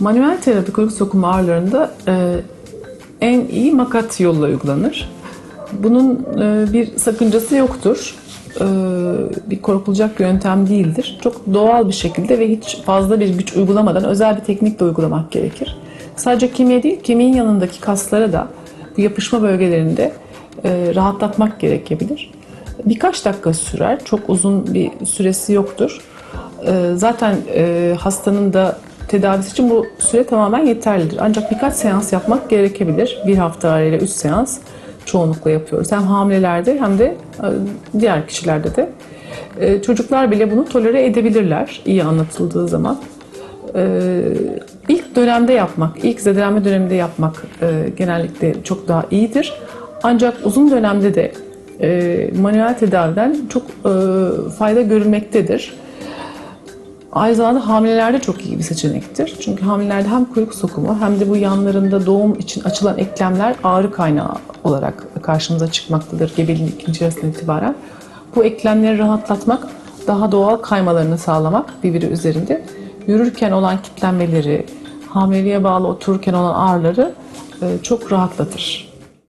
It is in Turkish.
Manuel terapi kuyruk sokumu ağrılarında e, en iyi makat yolla uygulanır. Bunun e, bir sakıncası yoktur. E, bir korkulacak yöntem değildir. Çok doğal bir şekilde ve hiç fazla bir güç uygulamadan özel bir teknikle uygulamak gerekir. Sadece kemiğe değil, kemiğin yanındaki kaslara da bu yapışma bölgelerinde e, rahatlatmak gerekebilir. Birkaç dakika sürer, çok uzun bir süresi yoktur. E, zaten e, hastanın da tedavisi için bu süre tamamen yeterlidir. Ancak birkaç seans yapmak gerekebilir. Bir hafta arayla üç seans çoğunlukla yapıyoruz. Hem hamilelerde hem de e, diğer kişilerde de. E, Çocuklar bile bunu tolere edebilirler iyi anlatıldığı zaman. E, İlk dönemde yapmak, ilk zedelenme döneminde yapmak genellikle çok daha iyidir. Ancak uzun dönemde de manuel tedaviden çok fayda görülmektedir. Aynı zamanda hamilelerde çok iyi bir seçenektir. Çünkü hamilelerde hem kuyruk sokumu hem de bu yanlarında doğum için açılan eklemler ağrı kaynağı olarak karşımıza çıkmaktadır gebeliğin ikinci yarısından itibaren. Bu eklemleri rahatlatmak, daha doğal kaymalarını sağlamak birbiri üzerinde yürürken olan kitlenmeleri, hamileliğe bağlı otururken olan ağrıları e, çok rahatlatır.